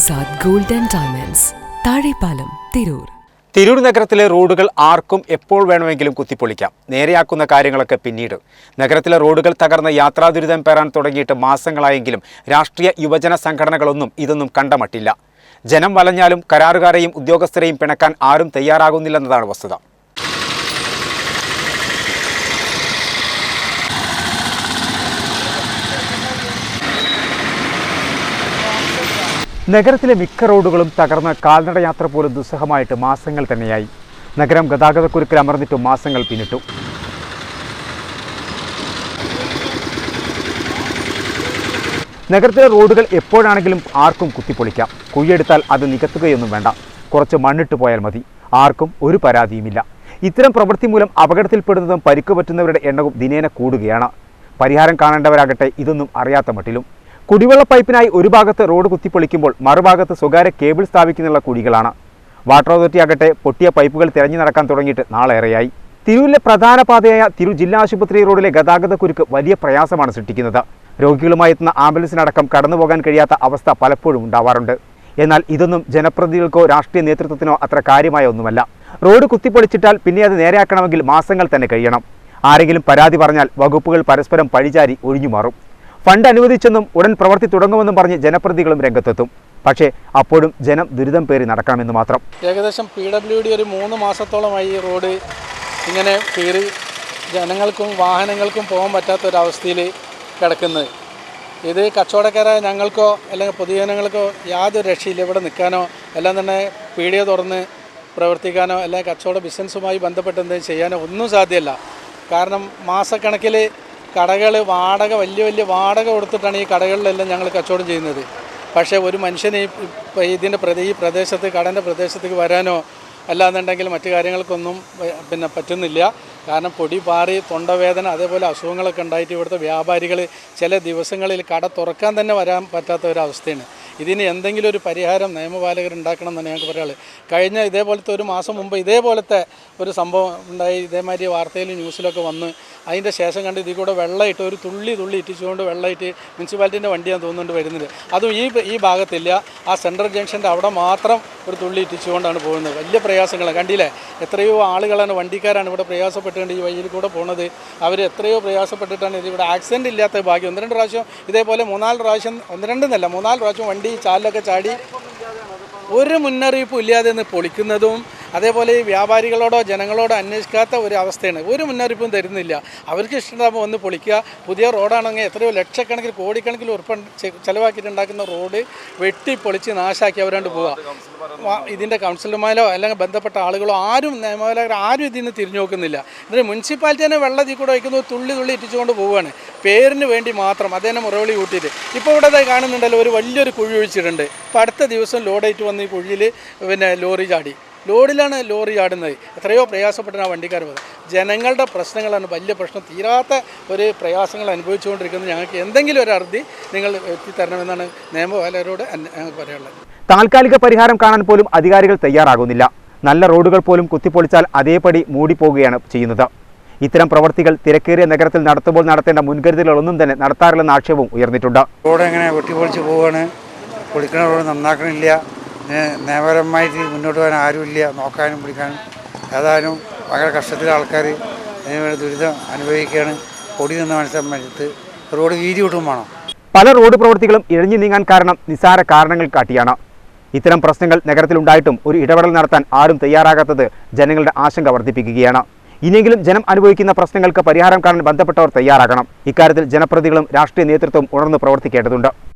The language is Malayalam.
Azad gold and diamonds Thazhepalam Tirur. Tirur നഗരത്തിലെ റോഡുകൾ ആർക്കും എപ്പോൾ വേണമെങ്കിലും കുത്തിപ്പൊളിക്കാം. നേരെയാക്കുന്ന കാര്യങ്ങളൊക്കെ പിന്നീട്. നഗരത്തിലെ റോഡുകൾ തകർന്ന യാത്രാ ദുരിതം പേരാൻ തുടങ്ങിയിട്ട് മാസങ്ങളായെങ്കിലും രാഷ്ട്രീയ യുവജന സംഘടനകളൊന്നും ഇതൊന്നും കണ്ടമട്ടില്ല. ജനം വലഞ്ഞാലും കരാറുകാരെയും ഉദ്യോഗസ്ഥരെയും പിണക്കാൻ ആരും തയ്യാറാകുന്നില്ലെന്നതാണ് വസ്തുത. നഗരത്തിലെ മിക്ക റോഡുകളും തകർന്ന കാൽനട യാത്ര പോലും ദുസ്സഹമായിട്ട് മാസങ്ങൾ തന്നെയായി. നഗരം ഗതാഗതക്കുരുക്കിൽ അമർന്നിട്ടും മാസങ്ങൾ പിന്നിട്ടു. നഗരത്തിലെ റോഡുകൾ എപ്പോഴാണെങ്കിലും ആർക്കും കുത്തിപ്പൊളിക്കാം. കുഴിയെടുത്താൽ അത് നികത്തുകയൊന്നും വേണ്ട. കുറച്ച് മണ്ണിട്ട് പോയാൽ മതി. ആർക്കും ഒരു പരാതിയുമില്ല. ഇത്തരം പ്രവൃത്തി മൂലം അപകടത്തിൽപ്പെടുന്നതും പരിക്ക് പറ്റുന്നവരുടെ എണ്ണവും ദിനേന കൂടുകയാണ്. പരിഹാരം കാണേണ്ടവരാകട്ടെ ഇതൊന്നും അറിയാത്ത മട്ടിലും. കുടിവെള്ള പൈപ്പിനായി ഒരു ഭാഗത്ത് റോഡ് കുത്തിപ്പൊളിക്കുമ്പോൾ മറുഭാഗത്ത് സ്വകാര്യ കേബിൾ സ്ഥാപിക്കുന്നുള്ള കുഴികളാണ്. വാട്ടർ അതോറിറ്റി ആകട്ടെ പൊട്ടിയ പൈപ്പുകൾ തിരഞ്ഞു നടക്കാൻ തുടങ്ങിയിട്ട് നാളേറെയായി. തിരൂരിലെ പ്രധാന പാതയായ തിരു ജില്ലാ ആശുപത്രി റോഡിലെ ഗതാഗത കുരുക്ക് വലിയ പ്രയാസമാണ് സൃഷ്ടിക്കുന്നത്. രോഗികളുമായി എത്തുന്ന ആംബുലൻസിനടക്കം കടന്നുപോകാൻ കഴിയാത്ത അവസ്ഥ പലപ്പോഴും ഉണ്ടാവാറുണ്ട്. എന്നാൽ ഇതൊന്നും ജനപ്രതിനിധികൾക്കോ രാഷ്ട്രീയ നേതൃത്വത്തിനോ അത്ര കാര്യമായ ഒന്നുമല്ല. റോഡ് കുത്തിപ്പൊളിച്ചിട്ടാൽ പിന്നെ അത് നേരെയാക്കണമെങ്കിൽ മാസങ്ങൾ തന്നെ കഴിയണം. ആരെങ്കിലും പരാതി പറഞ്ഞാൽ വകുപ്പുകൾ പരസ്പരം പഴിചാരി ഒഴിഞ്ഞുമാറും. ഫണ്ട് അനുവദിച്ചെന്നും ഉടൻ പ്രവൃത്തി തുടങ്ങുമെന്നും പറഞ്ഞ് ജനപ്രതിനിധികളും രംഗത്തെത്തും. പക്ഷേ അപ്പോഴും ജനം ദുരിതം പേറി നടക്കണമെന്ന് മാത്രം. ഏകദേശം പി ഡബ്ല്യു ഡി ഒരു മൂന്ന് മാസത്തോളമായി റോഡ് ഇങ്ങനെ കീറി ജനങ്ങൾക്കും വാഹനങ്ങൾക്കും പോകാൻ പറ്റാത്തൊരവസ്ഥയിൽ കിടക്കുന്നത് ഇത് കച്ചവടക്കാരായ ഞങ്ങൾക്കോ അല്ലെങ്കിൽ പൊതുജനങ്ങൾക്കോ യാതൊരു രക്ഷയില്ല. ഇവിടെ നിൽക്കാനോ എല്ലാം തന്നെ പീഡിയ തുറന്ന് പ്രവർത്തിക്കാനോ അല്ലെങ്കിൽ കച്ചവട ബിസിനസ്സുമായി ബന്ധപ്പെട്ട് എന്തെങ്കിലും ചെയ്യാനോ ഒന്നും സാധ്യമല്ല. കാരണം മാസക്കണക്കിൽ കടകൾ വാടക വലിയ വലിയ വാടക കൊടുത്തിട്ടാണ് ഈ കടകളിലെല്ലാം ഞങ്ങൾ കച്ചവടം ചെയ്യുന്നത്. പക്ഷേ ഒരു മനുഷ്യന് ഇതിന്റെ പ്രദേ ഈ പ്രദേശത്ത് കടന്റെ പ്രദേശത്തേക്ക് വരാനോ അല്ലാന്നുണ്ടെങ്കിൽ മറ്റു കാര്യങ്ങൾക്കൊന്നും പിന്നെ പറ്റുന്നില്ല. കാരണം പൊടി പാറി തൊണ്ടവേദന അതേപോലെ അസുഖങ്ങളൊക്കെ ഉണ്ടായിട്ട് ഇവിടുത്തെ വ്യാപാരികൾ ചില ദിവസങ്ങളിൽ കട തുറക്കാൻ തന്നെ വരാൻ പറ്റാത്ത ഒരവസ്ഥയാണ് ഇതിന് എന്തെങ്കിലും ഒരു പരിഹാരം നിയമപാലകർ ഉണ്ടാക്കണം എന്നാണ് ഞങ്ങൾക്ക് പറയാനുള്ളത്. കഴിഞ്ഞ ഇതേപോലത്തെ ഒരു മാസം മുമ്പ് ഇതേപോലത്തെ ഒരു സംഭവം ഉണ്ടായി. ഇതേമാതിരി വാർത്തയിലും ന്യൂസിലൊക്കെ വന്ന് അതിന്റെ ശേഷം കണ്ട് ഇതിൽ കൂടെ വെള്ളമായിട്ട് ഒരു തുള്ളി തുള്ളി ഇറ്റിച്ചുകൊണ്ട് വെള്ളമായിട്ട് മുനിസിപ്പാലിറ്റീന്റെ വണ്ടിയാണ് തോന്നുന്നുണ്ട് വരുന്നത്. അതും ഈ ഈ ഭാഗത്തില്ല. ആ സെൻട്രൽ ജംഗ്ഷന്റെ അവിടെ മാത്രം ഒരു തുള്ളി ഇറ്റിച്ചുകൊണ്ടാണ് പോകുന്നത്. വലിയ പ്രയാസങ്ങളാണ്. കണ്ടില്ലേ? എത്രയോ ആളുകളാണ് വണ്ടിക്കാരാണ് ഇവിടെ പ്രയാസപ്പെട്ടുകൊണ്ട് ഈ വഴിയിൽ കൂടെ പോണത്. അവർ എത്രയോ പ്രയാസപ്പെട്ടിട്ടാണ് ഇത് ഇവിടെ ആക്സിഡന്റ് ഇല്ലാത്ത ഭാഗ്യം. ഒന്ന് രണ്ട് പ്രാവശ്യം ഇതേപോലെ മൂന്നാൽ പ്രാവശ്യം ഒന്ന് രണ്ടെന്നല്ല മൂന്നാൽ പ്രാവശ്യം ചാലിലൊക്കെ ചാടി ഒരു മുന്നറിയിപ്പും ഇല്ലാതെ നിന്ന് പൊളിക്കുന്നതും അതേപോലെ ഈ വ്യാപാരികളോടോ ജനങ്ങളോടോ അന്വേഷിക്കാത്ത ഒരു അവസ്ഥയാണ്. ഒരു മുന്നറിയിപ്പും തരുന്നില്ല. അവർക്ക് ഇഷ്ടമാകുമ്പോൾ ഒന്ന് പൊളിക്കുക. പുതിയ റോഡാണെങ്കിൽ എത്രയോ ലക്ഷക്കണക്കിന് കോടിക്കണക്കിന് ഉറപ്പ് ചിലവാക്കിയിട്ട് ഉണ്ടാക്കുന്ന റോഡ് വെട്ടി പൊളിച്ച് നാശാക്കി അവരാണ്ട് പോവുക. ഇതിന്റെ കൗൺസിലർമാരോ അല്ലെങ്കിൽ ബന്ധപ്പെട്ട ആളുകളോ ആരും നിയമപാലകർ ആരും ഇതിന് തിരിഞ്ഞു നോക്കുന്നില്ല. ഇതിന് മുനിസിപ്പാലിറ്റി തന്നെ വെള്ളത്തിൽ കൂടെ വയ്ക്കുന്നത് തുള്ളി തുള്ളി ഇറ്റിച്ചുകൊണ്ട് പോവുകയാണ്. പേരിന് വേണ്ടി മാത്രം അതേനെ മുറവിളി കൂട്ടിയിട്ട്. ഇപ്പോൾ ഇവിടെ കാണുന്നുണ്ടല്ലോ ഒരു വലിയൊരു കുഴി ഒഴിച്ചിട്ടുണ്ട്. ഇപ്പോൾ അടുത്ത ദിവസം ലോഡായിട്ട് വന്ന് ഈ കുഴിയിൽ പിന്നെ ലോറി ചാടി. ലോഡിലാണ് ലോറി ചാടുന്നത് എത്രയോ പ്രയാസപ്പെട്ടാണ് ആ വണ്ടിക്കാർ പോകുന്നത് ജനങ്ങളുടെ പ്രശ്നങ്ങളാണ് വലിയ പ്രശ്നം. തീരാത്ത ഒരു പ്രയാസങ്ങൾ അനുഭവിച്ചുകൊണ്ടിരിക്കുന്നത് ഞങ്ങൾക്ക് എന്തെങ്കിലും ഒരു അറുതി നിങ്ങൾ എത്തിത്തരണമെന്നാണ് നിയമപാലരോട് ഞങ്ങൾക്ക് പറയാനുള്ളത്. താൽക്കാലിക പരിഹാരം കാണാൻ പോലും അധികാരികൾ തയ്യാറാകുന്നില്ല. നല്ല റോഡുകൾ പോലും കുത്തിപ്പൊളിച്ചാൽ അതേപടി മൂടിപ്പോകുകയാണ് ചെയ്യുന്നത്. ഇത്തരം പ്രവർത്തികൾ തിരക്കേറിയ നഗരത്തിൽ നടത്തുമ്പോൾ നടത്തേണ്ട മുൻകരുതലുകളൊന്നും തന്നെ നടത്താറില്ലെന്ന ആക്ഷേപവും ഉയർന്നിട്ടുണ്ട്. റോഡ് എങ്ങനെ വെട്ടിപ്പൊളിച്ച് പോവുകയാണ് പൊളിക്കണ റോഡ് നന്നാക്കണില്ല. നിയമപരമായിട്ട് മുന്നോട്ട് പോകാൻ ആരുമില്ല നോക്കാനും പിടിക്കാനും. ഏതായാലും വളരെ കഷ്ടത്തിലെ ആൾക്കാർ അതിനുവേണ്ടി ദുരിതം അനുഭവിക്കുകയാണ്. പൊടി നിന്ന് മനസ്സിലാക്കി റോഡ് വീതി വിട്ടും വേണം. പല റോഡ് പ്രവൃത്തികളും ഇഴഞ്ഞു നീങ്ങാൻ കാരണം നിസ്സാര കാരണങ്ങൾ കാട്ടിയാണ്. ഇത്തരം പ്രശ്നങ്ങൾ നഗരത്തിലുണ്ടായിട്ടും ഒരു ഇടപെടൽ നടത്താൻ ആരും തയ്യാറാകാത്തത് ജനങ്ങളുടെ ആശങ്ക വർദ്ധിപ്പിക്കുകയാണ്. ഇനിയെങ്കിലും ജനം അനുഭവിക്കുന്ന പ്രശ്നങ്ങൾക്ക് പരിഹാരം കാണാൻ ബന്ധപ്പെട്ടവർ തയ്യാറാകണം. ഇക്കാര്യത്തിൽ ജനപ്രതികളും രാഷ്ട്രീയ നേതൃത്വവും ഉണർന്ന് പ്രവർത്തിക്കേണ്ടതുണ്ട്.